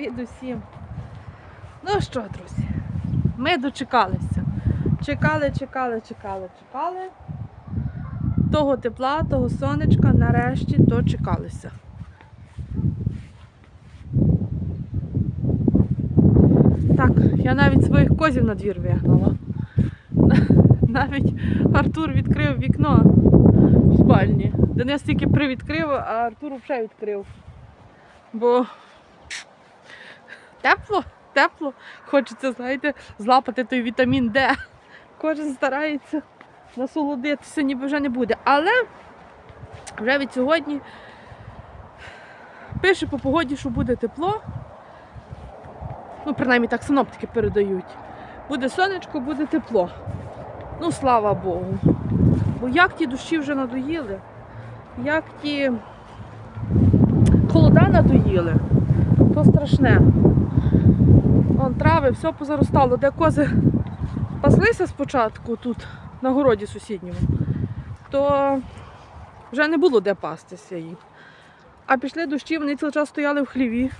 Привіт усім. Ну що, друзі, ми дочекалися. Чекали, чекали, чекали, чекали. Того тепла, того сонечка нарешті дочекалися. Так, я навіть своїх козів на двір вигнала. Навіть Артур відкрив вікно в спальні. Денис тільки привідкрив, а Артур вже відкрив. Бо тепло, тепло. Хочеться, знаєте, злапати той вітамін Д. Кожен старається насолодитися, ніби вже не буде. Але вже від сьогодні пише по погоді, що буде тепло. Ну, принаймні так синоптики передають. Буде сонечко, буде тепло. Ну, слава Богу. Бо як ті дощі вже надоїли, як ті холода надоїли, то страшне. Вон трави, все позаростало. Де кози паслися спочатку тут, на городі сусідньому, то вже не було де пастися їм. А пішли дощі, вони цілий час стояли в хліві,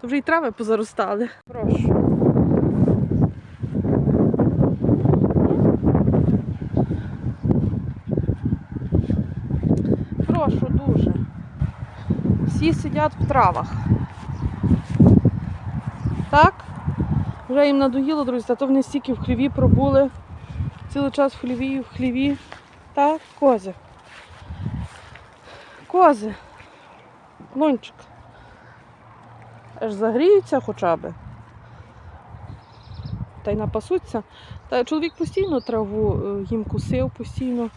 то вже й трави позаростали. Прошу. Прошу дуже. Всі сидять в травах. Так? Вже їм надоїло, друзі, а то вони стільки в хліві пробули. Цілий час в хліві, в хліві. Так, кози. Кози. Лунчик. Аж загріються хоча б. Та й напасуться. Та чоловік постійно траву е, їм кусив, постійно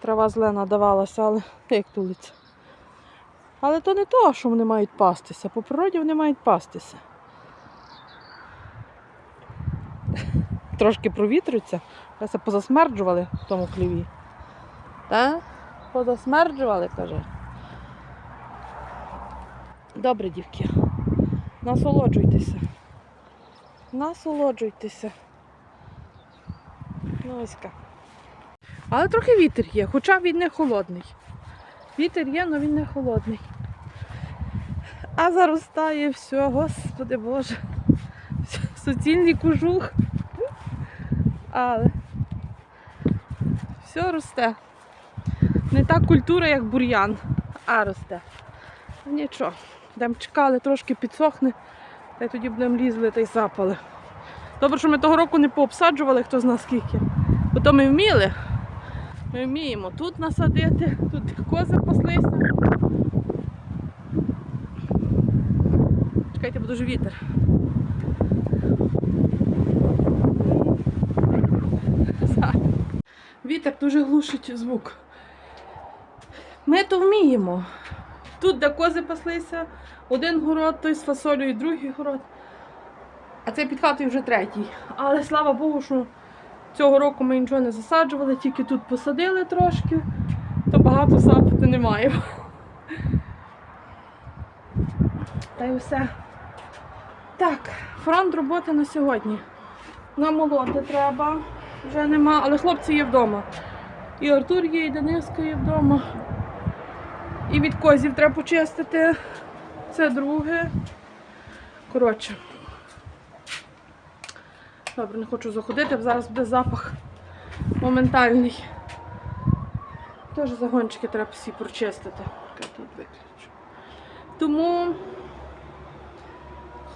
трава зелена давалася, але як тулиться. Але то не то, що вони мають пастися. По природі вони мають пастися. Трошки провітрюються, все позасмерджували в тому хліві. Так? Позасмерджували, каже. Добре, дівки. Насолоджуйтеся. Насолоджуйтеся. Ну. Але трохи вітер є, хоча він не холодний. Вітер є, але він не холодний. А заростає все, господи Боже. Суцільний кожух. Але все росте. Не та культура, як бур'ян, а росте. Нічого. Йдемо чекали, трошки підсохне, та й тоді будемо лізли та й запали. Добре, що ми того року не пообсаджували, хто зна скільки. Бо то ми вміли. Ми вміємо тут насадити, тут кози паслися. Чекайте, бо дуже вітер. Вітер дуже глушить звук. Ми то вміємо. Тут, де кози паслися, один город, той з фасолею, другий город. А це під хатою вже третій. Але слава Богу, що цього року ми нічого не засаджували, тільки тут посадили трошки, то багато сапати не маємо. Та й все. Так, фронт роботи на сьогодні. Намолоти треба, вже нема, але хлопці є вдома. І Артур є, і Дениска є вдома. І від козів треба почистити. Це друге. Коротше. Добре, не хочу заходити, бо зараз буде запах моментальний. Теж загончики треба всі прочистити. Тому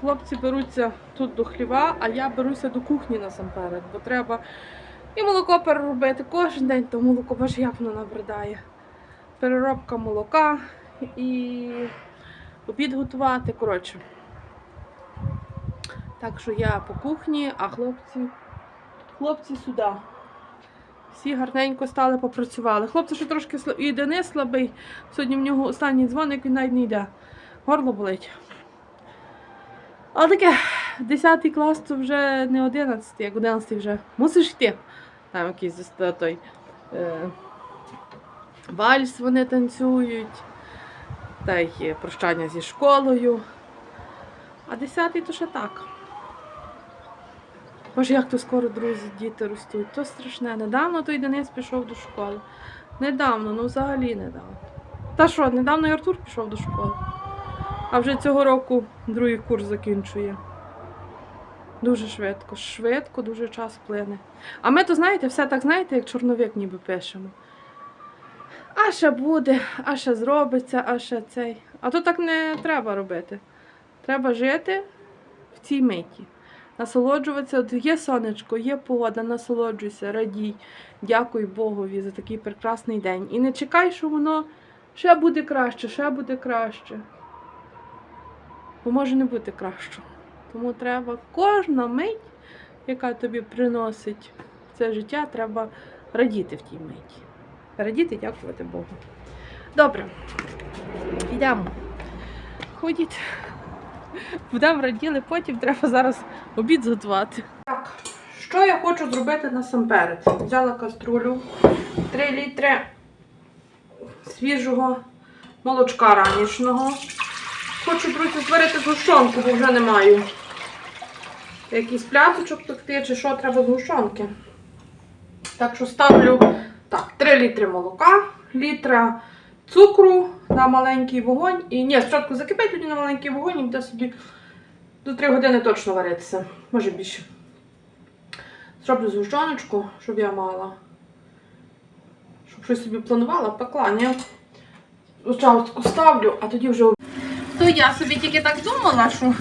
хлопці беруться тут до хліва, а я беруся до кухні насамперед, бо треба і молоко переробити кожен день, то молоко боже, як воно набридає. Переробка молока і обід готувати. Коротше. Так що я по кухні, а хлопці, хлопці сюди. Всі гарненько стали, попрацювали. Хлопці ще трошки і Денис слабий. Сьогодні в нього останній дзвоник, він навіть не йде. Горло болить. Але таке, 10 клас то вже не 11, як 11 вже мусиш йти. Там якийсь той е, вальс вони танцюють, та й прощання зі школою. А 10 то ще так. Боже, як то скоро, друзі, діти ростуть. То страшне. Недавно той Денис пішов до школи. Недавно, ну взагалі недавно. Та що, недавно і Артур пішов до школи. А вже цього року другий курс закінчує. Дуже швидко, швидко, дуже час плине. А ми то, знаєте, все так знаєте, як чорновик ніби пишемо. А ще буде, а ще зробиться, а ще цей. А то так не треба робити. Треба жити в цій миті. Насолоджуватися, от є сонечко, є погода, насолоджуйся, радій. Дякуй Богові за такий прекрасний день. І не чекай, що воно ще буде краще, ще буде краще. Бо може не бути краще. Тому треба кожна мить, яка тобі приносить це життя, треба радіти в тій миті. Радіти, дякувати Богу. Добре, йдемо. Ходіть. Будемо раділи, потім треба зараз обід зготувати. Так, що я хочу зробити насамперед? Взяла каструлю 3 літри свіжого молочка ранішнього. Хочу, друзі, зварити згущенку, бо вже не маю. Якийсь пляцочок пекти, чи що треба з гущонки. Так що ставлю так, 3 літри молока, літра цукру на маленький вогонь. І ні, спочатку закипить тоді на маленький вогонь і буде собі до 3 години точно варитися. Може більше. Зроблю згущеночку, щоб я мала. Щоб щось собі планувала, пекла, ні? Спочатку ставлю, а тоді вже то я собі тільки так думала, що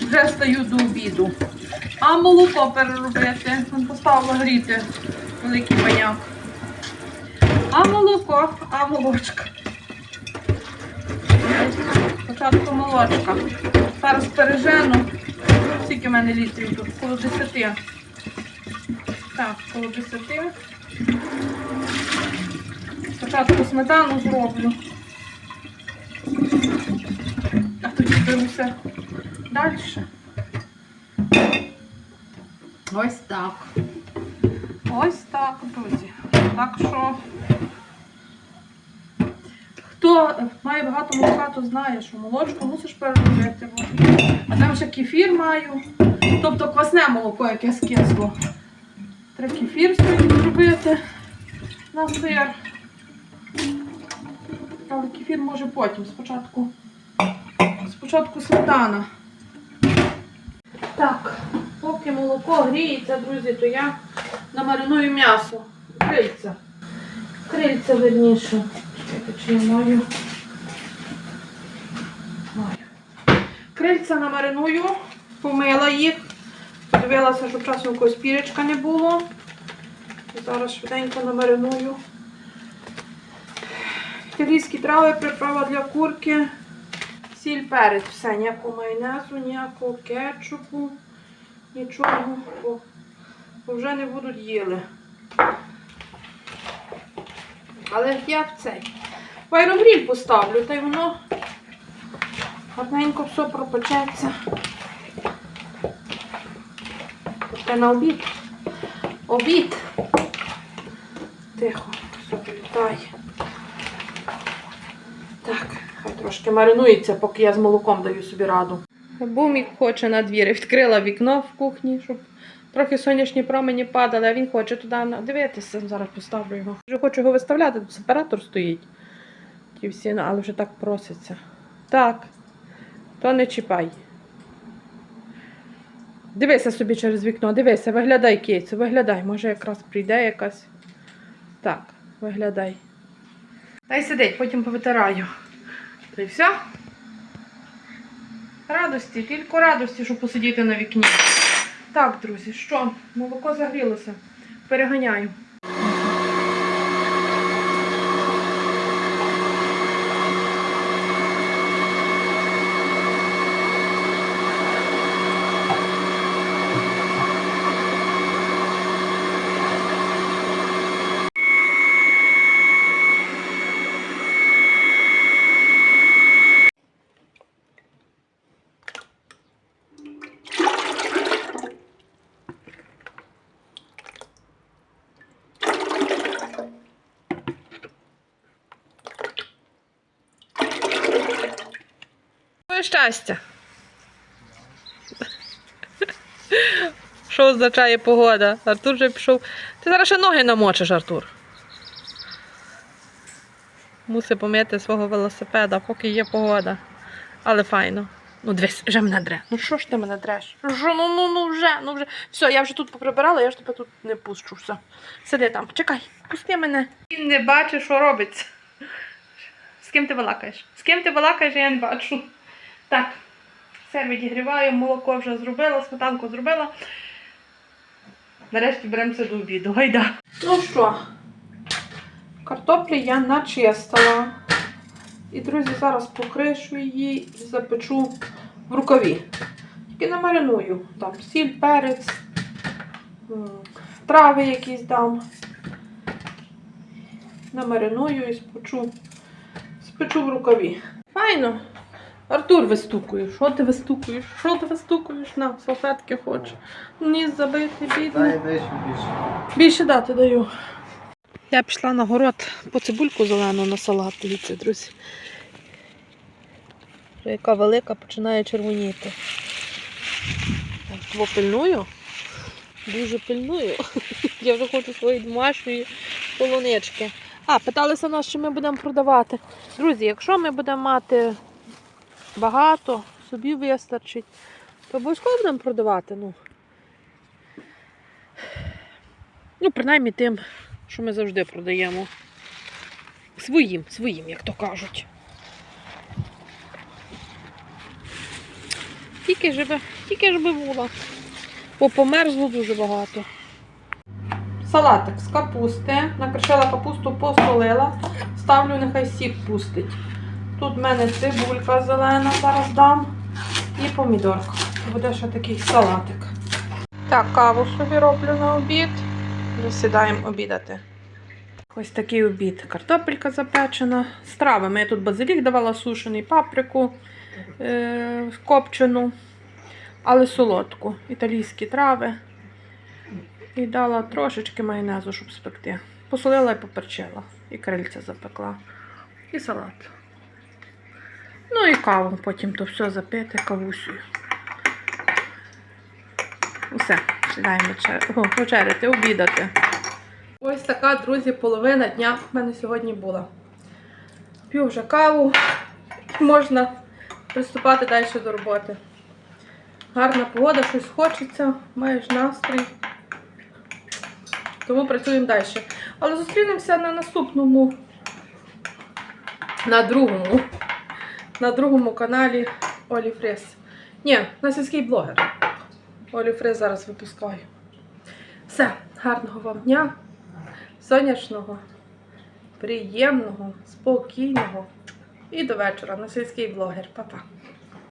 вже стаю до обіду. А молоко переробити. Вон Поставила гріти великий баняк. А молоко, а молочка. Спочатку молочка. Зараз пережену. Скільки в мене літрів тут? Коло 10. Так, коло 10. Спочатку сметану зроблю. Беруся далі. Ось так. Ось так, друзі. Так що, хто має багато молока, то знає, що молочко мусиш переробити. А там ще кефір маю. Тобто квасне молоко, яке скисло. Треба кефір собі зробити на сир. Але кефір може потім. Спочатку, спочатку сметана. Так, поки молоко гріється, друзі, то я намариную м'ясо. Крильця. Крильця верніше. Чи маю. Крильця намариную, помила їх. Подивилася, щоб часом якогось піречка не було. Зараз швиденько намариную. Італійські трави, приправа для курки, сіль, перець, все, ніякого майонезу, ніякого кетчупу, нічого, бо, вже не будуть їли. Але я в цей. В аерогріль поставлю, та й воно гарненько все пропечеться. Це на обід. Обід. Тихо, все політає. Так, хай трошки маринується, поки я з молоком даю собі раду. Бумік хоче на двір. Відкрила вікно в кухні, щоб трохи сонячні промені падали, а він хоче туди дивитися. Зараз поставлю його. Вже хочу його виставляти, тут сепаратор стоїть. Ті всі, ну, але вже так проситься. Так, то не чіпай. Дивися собі через вікно, дивися, виглядай кейцю, виглядай, може якраз прийде якась. Так, виглядай. Та сидить, потім повитираю. Й все. Радості, тільки радості, щоб посидіти на вікні. Так, друзі, що? Молоко загрілося. Переганяю. Щастя. Що означає погода? Артур вже пішов. Ти зараз ще ноги намочиш, Артур. Мусить помити свого велосипеда, поки є погода. Але файно. Ну, дивись, вже мене дре. Ну що ж ти мене дреш? Що, ну, ну, ну вже, ну вже. Все, я вже тут поприбирала, я ж тебе тут не пущу. Все. Сиди там, чекай, пусти мене. Він не бачить, що робиться. З ким ти балакаєш? З ким ти балакаєш, я не бачу. Так, все відігріваю, молоко вже зробила, сметанку зробила. Нарешті беремося до обіду. Гайда. Ну що, картоплі я начистила. І, друзі, зараз покришу її і запечу в рукаві. Тільки намариную. Там сіль, перець, трави якісь дам. Намариную і спечу, спечу в рукаві. Файно. Артур вистукує. Що ти вистукуєш? Що ти вистукуєш? На, салфетки хочеш. Ніс забитий, бідний. Дай більше. Більше дати даю. Я пішла на город по цибульку зелену на салат. Дивіться, друзі. Яка велика починає червоніти. Бо пильную. Дуже пильную. Я вже хочу свої домашньої полунички. А, питалися нас, що ми будемо продавати. Друзі, якщо ми будемо мати багато, собі вистачить, то обов'язково будемо продавати. Ну, Ну, принаймні тим, що ми завжди продаємо. Своїм, своїм, як то кажуть. Тільки ж би, тільки ж би було. Бо померзло дуже багато. Салатик з капусти. Накришила капусту, посолила. Ставлю, нехай сік пустить. Тут в мене цибулька зелена, зараз дам. І помідорка. Буде ще такий салатик. Так, каву собі роблю на обід. Вже сідаємо обідати. Ось такий обід. Картопелька запечена. З травами. Я тут базилік давала сушений, паприку е- копчену, але солодку. Італійські трави. І дала трошечки майонезу, щоб спекти. Посолила і поперчила. І крильця запекла. І салат. Ну і каву потім то все запити кавусею. Усе, сідаємо вечер- вечеряти, обідати. Ось така, друзі, половина дня в мене сьогодні була. П'ю вже каву, можна приступати далі до роботи. Гарна погода, щось хочеться, маєш настрій. Тому працюємо далі. Але зустрінемося на наступному, на другому, на другому каналі Олі Фрес. Ні, на сільський блогер. Олі зараз випускаю. Все, гарного вам дня, сонячного, приємного, спокійного і до вечора на сільський блогер. Па-па.